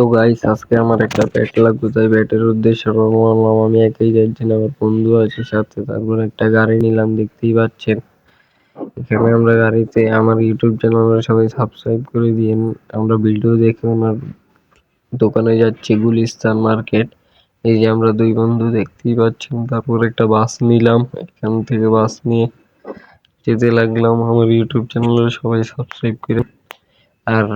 তো গাইস আজকে আমার একটা ব্যাট লাগবে, তাই ব্যাটের উদ্দেশ্যে হলাম আমি একাই যাচ্ছি না, আমার বন্ধু আছে সাথে, তারপর একটা গাড়ি নিলাম, দেখতেই পাচ্ছেন। এখানে আমরা গাড়িতে, আমার ইউটিউব চ্যানেল সবাই সাবস্ক্রাইব করে দিন আমরা ভিডিও দেখে আমার দোকানে যাচ্ছি, গুলিস্তান মার্কেট এই যে আমরা দুই বন্ধু দেখতেই পাচ্ছেন, তারপর একটা বাস নিলাম, এখান থেকে বাস নিয়ে যেতে লাগলাম, আমার ইউটিউব চ্যানেলে সবাই সাবস্ক্রাইব করে। আর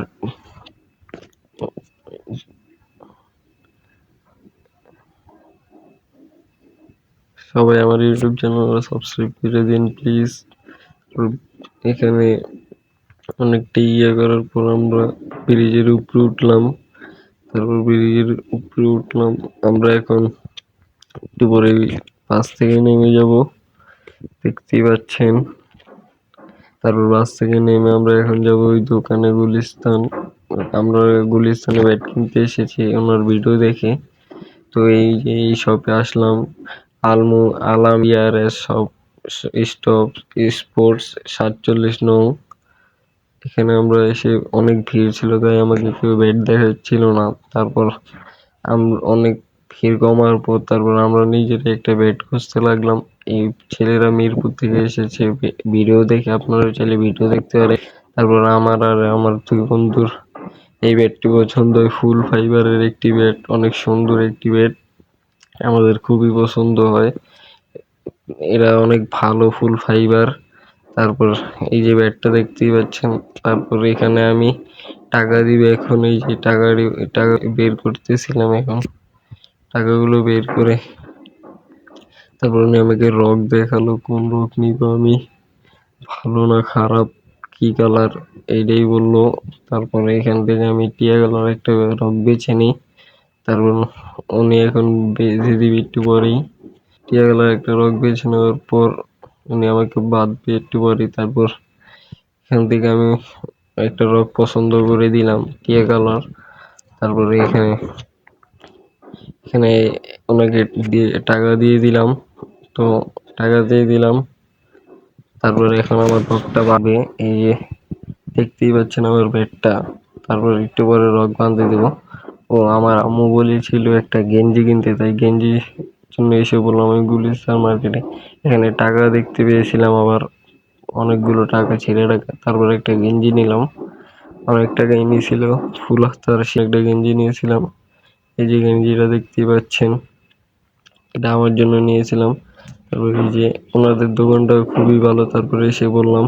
সবাই আমার ইউটিউব চ্যানেল সাবস্ক্রাইব করে দিন প্লিজ এখানে অনেকটা ইয়ে করার পর আমরা ব্রিজের উপরে উঠলাম। তারপর ব্রিজের উপরে উঠলাম। আমরা এখন একটু পরে বাস থেকে নেমে যাব। দেখতেই পাচ্ছেন। তারপর বাস থেকে নেমে আমরা এখন যাব ওই দোকানে গুলিস্তান। আমরা গুলিস্তানে ব্যাট কিনতে এসেছি, ওনার ভিডিও দেখে। তো এই এই শপে আসলাম, আলমু ইয়ারের সব স্টপ স্পোর্টস সাতচল্লিশ নং। এখানে আমরা এসে অনেক ভিড় ছিল, তাই আমাকে কেউ ব্যাট দেখাচ্ছিল না। তারপর আমরা অনেক ভিড় কমার পর তারপর আমরা নিজেরা একটা ব্যাট খুঁজতে লাগলাম। এই ছেলেরা মিরপুর থেকে এসেছে, ভিডিও দেখে আপনারা চাইলে ভিডিও দেখতে পারে তারপর আমার আর আমার দুই বন্ধুর এই ব্যাটটি পছন্দ ফুল ফাইবারের একটি ব্যাট অনেক সুন্দর একটি ব্যাট আমাদের খুবই পছন্দ হয়। এরা অনেক ভালো ফুল ফাইবার। তারপর এই যে ব্যাটটা দেখতেই পাচ্ছেন, তারপর এখানে আমি টাকা দিবে এখন। এই যে টাকা টাকা বের করতেছিলাম এখন। টাকাগুলো বের করে তারপর উনি আমাকে রক দেখাল, কোন রক নিব আমি? ভালো না, খারাপ। কি কালার এইটাই বলল। তারপরে এখান থেকে আমি টিয়া কালার একটা বেছে নিই। তারপর উনি এখন বেঁধে দিবি একটু পরেই। টিয়া কালার একটা রক বেছে নেওয়ার পর উনি আমাকে বাঁধবে একটু পরেই। তারপর এখান থেকে আমি একটা রক পছন্দ করে দিলাম, টিয়া কালার তারপরে এখানে এখানে ওনাকে দিয়ে টাকা দিয়ে দিলাম। তো টাকা দিয়ে দিলাম। তারপরে এখন আমার রকটা বাঁধবে এই যে দেখতেই পাচ্ছেন আমার ব্যাটটা তারপর একটু পরে রক বাঁধতে দেবো। ও, আমার আম্মু বলেছিল একটা গেঞ্জি কিনতে, তাই গেঞ্জি জন্য এসে বললাম, আমি গুলিস্তান মার্কেটে এখানে টাকা দেখতে পেয়েছিলাম আবার অনেকগুলো টাকা ছেড়ে টাকা তারপর একটা গেঞ্জি নিলাম। অনেক টাকাই নিয়েছিল ফুল হাতার সে একটা গেঞ্জি নিয়েছিলাম। এই যে গেঞ্জিটা দেখতেই পাচ্ছেন, এটা আমার জন্য নিয়েছিলাম। এই যে ওনাদের দোকানটা খুবই ভালো, তারপরে এসে বললাম,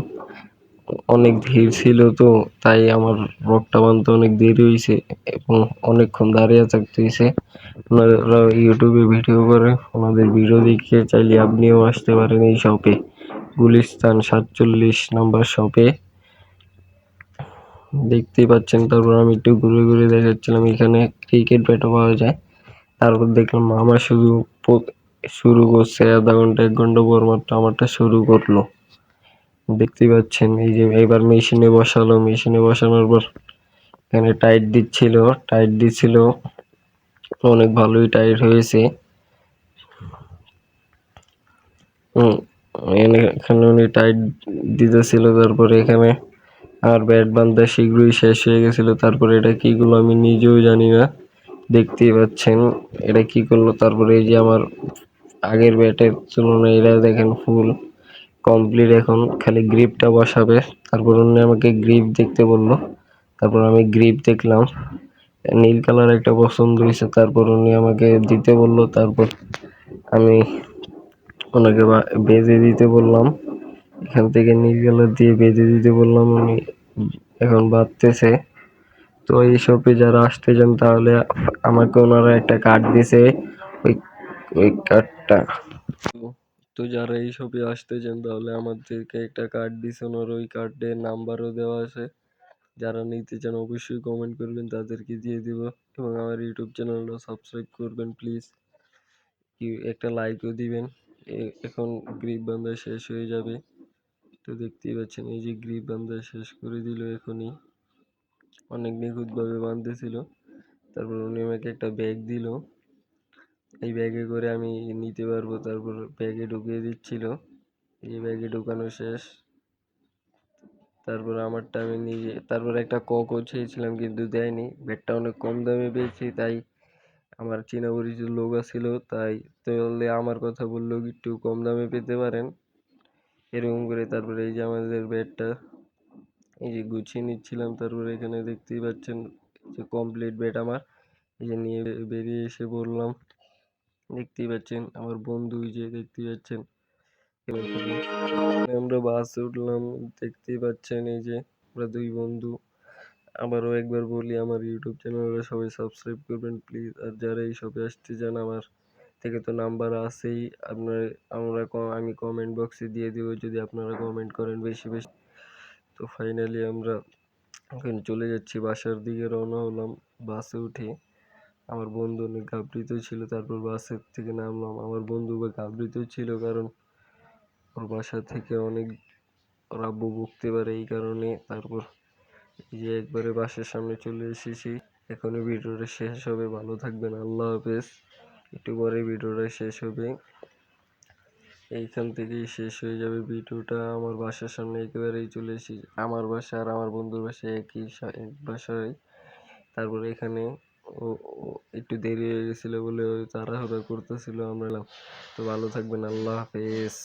অনেক ভিড় ছিল তো, তাই আমার রকটা বানতে অনেক দেরি হয়েছে এবং অনেকক্ষণ দাঁড়িয়ে থাকতে হয়েছে। ওনারা ইউটিউবে ভিডিও করে, ওনাদের ভিডিও দেখে চাইলে আপনিও আসতে পারেন এই শপে, গুলিস্তান সাতচল্লিশ নাম্বার শপে। দেখতেই পাচ্ছেন, তারপর আমি একটু ঘুরে ঘুরে দেখাচ্ছিলাম, এখানে ক্রিকেট ব্যাটও পাওয়া যায়। তারপর দেখলাম মামা শুধু শুরু করছে, আধা ঘণ্টা, এক ঘণ্টা পর মাত্র আমারটা শুরু করল। দেখতেই পাচ্ছেন, এই যে এবার মেশিনে বসালো, মেশিনে বসানোর পর এখানে টাইট দিচ্ছিল টাইট দিচ্ছিল, অনেক ভালোই টাইট হয়েছে। এখানে উনি টাইট দিতেছিল, তারপরে এখানে আর ব্যাট বান্ধা শীঘ্রই শেষ হয়ে গেছিল। তারপরে এটা কি গুলো আমি নিজেও জানি না। দেখতেই পাচ্ছেন, এটা কি করল, তারপরে এই যে আমার আগের ব্যাটের তুলনায় এরা দেখেন ফুল কমপ্লিট এখন। খালি গ্রিপটা বসাবে। তারপর উনি আমাকে গ্রিপ দেখতে বলল। তারপর আমি গ্রিপ দেখলাম। নীল কালার একটা পছন্দ হয়েছে। তারপর উনি আমাকে দিতে বলল। তারপর আমি ওনাকে বেঁধে দিতে বললাম। এখান থেকে নীল কালার দিয়ে বেঁধে দিতে বললাম। উনি এখন বাঁধতেছে। তো এই শপে যারা আসতে চান তাহলে আমাকে ওনারা একটা কার্ড দিছে ওই ওই কার্ডটা তো যারা এই শপে আসতে চান, তাহলে আমাদেরকে একটা কার্ড দিছে ওনার ওই কার্ডের নাম্বারও দেওয়া আছে। যারা নিতে চান, অবশ্যই কমেন্ট করবেন, তাদেরকে দিয়ে দিব। এবং আমার ইউটিউব চ্যানেলটা সাবস্ক্রাইব করবেন প্লিজ একটা লাইকও দিবেন। এখন গ্রিপ বান্ধা শেষ হয়ে যাবে। তো দেখতেই পাচ্ছেন, এই যে গ্রিপ বান্ধা শেষ করে দিল এখনই। অনেক নিখুঁতভাবে বাঁধতেছিল। তারপর উনি আমাকে একটা ব্যাগ দিল। এই ব্যাগে করে আমি নিতে পারব। তারপর ব্যাগে ঢুকিয়ে দিচ্ছিল। এই ব্যাগে ঢুকানো শেষ। তারপর আমারটা আমি নিজে, তারপরে একটা ককও চেয়েছিলাম কিন্তু দেয়নি। ব্যাটটা অনেক কম দামে পেয়েছি, তাই আমার চেনা পরিচিত লোক ছিল তাই তাহলে আমার কথা বললেও একটু কম দামে পেতে পারেন। এরকম করে তারপরে এই যে আমাদের ব্যাটটা এই যে গুছিয়ে নিচ্ছিলাম। তারপরে এখানে দেখতেই পাচ্ছেন যে কমপ্লিট ব্যাট আমার। এই যে নিয়ে বেরিয়ে এসে বললাম দেখতেই পাচ্ছেন, আমার বন্ধু যে দেখতেই পাচ্ছেন। আমরা বাসে উঠলাম, দেখতেই পাচ্ছেন এই যে আমরা দুই বন্ধু। আবারও একবার বলি, আমার ইউটিউব চ্যানেলটা সবাই সাবস্ক্রাইব করবেন প্লিজ আর যারা এই শপে আসতে চান, আমার থেকে তো নাম্বার আছেই। আপনার, আমরা আমি কমেন্ট বক্সে দিয়ে দেবো, যদি আপনারা কমেন্ট করেন বেশি বেশি। তো ফাইনালি আমরা এখন চলে যাচ্ছি, বাসার দিকে রওনা হলাম। বাসে উঠে আমার বন্ধু অনেক ঘাবড়িত ছিল, তারপর বাসের থেকে নামলাম। আমার বন্ধু বা ঘাবড়িত ছিল কারণ ওর বাসা থেকে অনেক আব্বু বকতে পারে এই কারণে। তারপর এই যে একবারে বাসের সামনে চলে এসেছি। এখনই ভিডিওটা শেষ হবে। ভালো থাকবেন। আল্লাহ হাফেজ। একটু পরে ভিডিওটা শেষ হবে। এইখান থেকেই শেষ হয়ে যাবে ভিডিওটা। আমার বাসার সামনে একেবারেই চলে এসেছি। আমার বাসা আর আমার বন্ধুর বাসা একই এক বাসায়। তারপরে এখানে ও একটু দেরি হয়ে গেছিল বলে ওই তাড়াহুড়ো করতেছিল, আমরা। তো ভালো থাকবেন, আল্লাহ হাফেজ